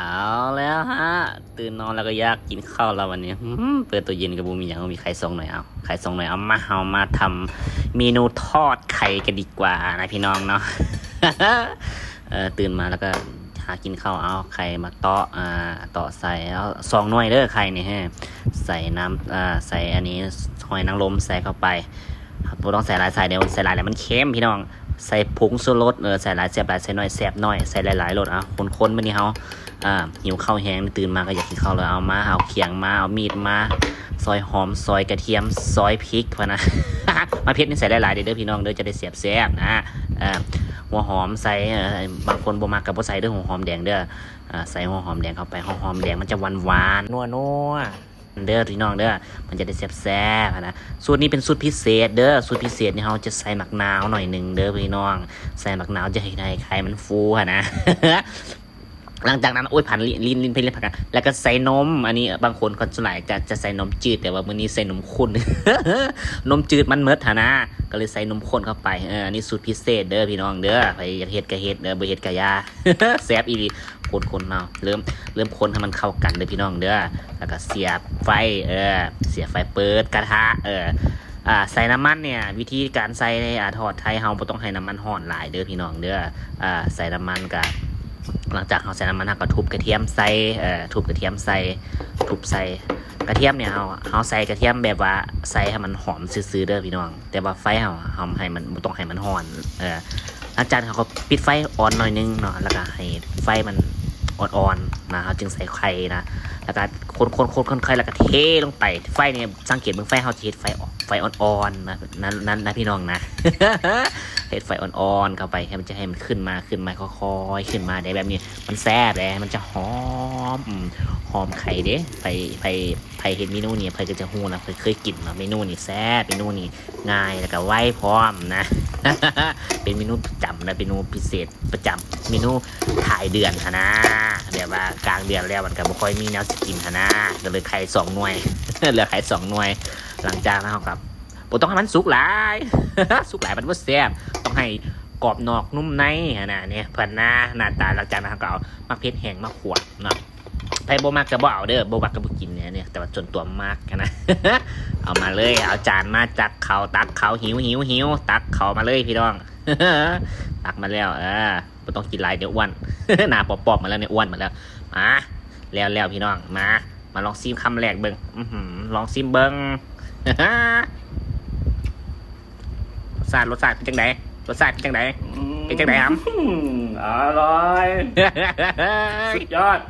เอาแล้วฮะ ตื่นนอนแล้วก็อยากกินข้าวแล้ววันนี้อื้อหือเปิดตัวเย็นกับบูมีอย่างมีไข่ซองหน่อยเอาไข่ซองหน่อยเอามาเอามาทำเมนูทอดไข่กันดีกว่านะพี่น้องเนาะเออตื่นมาแล้วก็หากินข้าวเอาไข่มาเตาะอ่าเตาะใส่เอาสองหน่วยเด้อไข่เนี่ยฮะใส่น้ำอ่าใส่อันนี้หอยนางรมใส่เข้าไปครัวต้องใส่หลายใส่เดี๋ยวใส่หลายแล้วมันเค็มพี่น้องใส่ผงชูรสเออใส่หลายแซ่บหลายใส่น้อยแซ่บน้อยใส่หลายๆรสอะคนๆมานี่เฮา อ่าหิวข้าวแห้งตื่นมาก็อยากกินข้าวเลยเอามาเอาเขียงมาเอามีดมาซอยหอมซอยกระเทียมซอยพริกพะนะมาเผ็ดนี่ใส่หลายๆเด้อพี่น้องเด้อจะได้เสียบแซ่บนะอ่าหัวหอมใส่บางคนบ่มักกับบ่ใส่เด้อหัวหอมแดงเด้ออ่าใส่หัวหอมแดงเข้าไปหัวหอมแดงมันจะหวานหวานๆนัวเด้อพี่น้องเด้อมันจะได้แซ่บแซ่บนะสูตรนี้เป็นสูตรพิเศษเด้อสูตรพิเศษนี่เฮาจะใส่หมักนาวหน่อยหนึ่งเด้อพี่น้อง ใส่หมักนาวจะให้ไข่มันฟูอะนะ หลังจากนั้นโอ้ยผ่านลิ้นลิ้นลิ้นไปเล่นผักกันแล้วก็ใส่นม อันนี้บางคนคนส่วนใหญ่จะจะใส่นมจืด แต่ว่ามื้อนี้ใส่นมข้น นมจืดมันเมิดหะนะ ก็เลยใส่นมข้นเข้าไปเอออันนี้สูตรพิเศษเด้อพี่น้องเด้อไปอยากเฮ็ดก็เฮ็ดเด้อบ่เฮ็ดก็ยาแซ่บอีหลีคนคนเนาะเริ่มเริ่มคนให้มันเข้ากันเด้อพี่น้องเด้อแล้วก็เสียบไฟเออเสียบไฟเปิดกระทะเอออ่าใส่น้ำมันเนี่ยวิธีการใส่ในอาทอดไทยเฮาบ่ต้องให้น้ำมันห่อนหลายเด้อพี่น้องเด้ออ่าใส่น้ำมันกับ หลังจากเอาใส่น้ำมันเฮาก็ทุบกระเทียมใส่เอ่อทุบกระเทียมใส่ทุบใส่กระเทียมเนี่ยเอาเอาใส่กระเทียมแบบว่าใส่ให้มันหอมซื่อๆเด้อพี่น้อง แต่ว่าไฟเอาเอาให้มันต้องให้มันห่อนเออหลังจากเขาก็ปิดไฟอ่อนหน่อยนึงเนาะแล้วก็ให้ไฟมันอ่อนๆ นะเฮาจึงใส่ไข่นะ แล้วก็คนคนคนคนไข่แล้วก็เทลงไป ไฟเนี่ยสังเกตเบิ่งไฟเฮาจะเฮ็ดไฟออกไฟอ่อนๆนะนั่นนั่นนะพี่น้องนะเฮ็ดไฟอ่อนๆเข้าไปให้มันจะให้มันขึ้นมาขึ้นมาค่อยๆขึ้นมาได้แบบนี้ มันแซ่บเลยมันจะหอมหอมไข่เด้ไปไปไปเฮ็ดเมนูนี้ไปก็จะฮู้นะเคยเคยกินมาเมนูนี้แซ่บเมนูนี้ง่ายแล้วก็ไวพร้อมนะ เป็นเมนูประจำนะเมนูพิเศษประจำเมนูถ่ายเดือนหนนะแบบว่ากลางเดือนแล้วมันก็บ่ค่อยมีแนวสกินหนะก็เลยไข่สองหน่วยเหลือไข่สองหน่วย หลังจากนั้นเรากับบ่ต้องให้มันสุกหลายสุกหลายมันว่าแซ่บต้องให้กรอบนอกนุ่มในนะเนี่ยเพิ่นนะหน้าตาหลังจากนั้นเราก็เอามักเพชรแห้งมาขวดเนาะไผบ่มักกับ่เอาเด้อโบมักกับ่กินเนี่ยเนี่ยแต่ว่าจนตัวมากนะ เอามาเลย เอาจานมาจักเขาตักเขาหิวหิวหิวตักเขามาเลยพี่น้อง ตักมาแล้วเออไม่ต้องกินหลายเดี๋ยวอ้วนหน้าปอบๆมาแล้วเนี่ยอ้วนมาแล้วมาแล้วแล้วพี่น้องมา มาลองซิมคำแรกเบิ้งอื้อหือลองซิมเบิ้งรสชาติรสชาติเป็นจังไดรสชาติเป็นจังไดเป็นจังไดครับอร่อยสุดยอด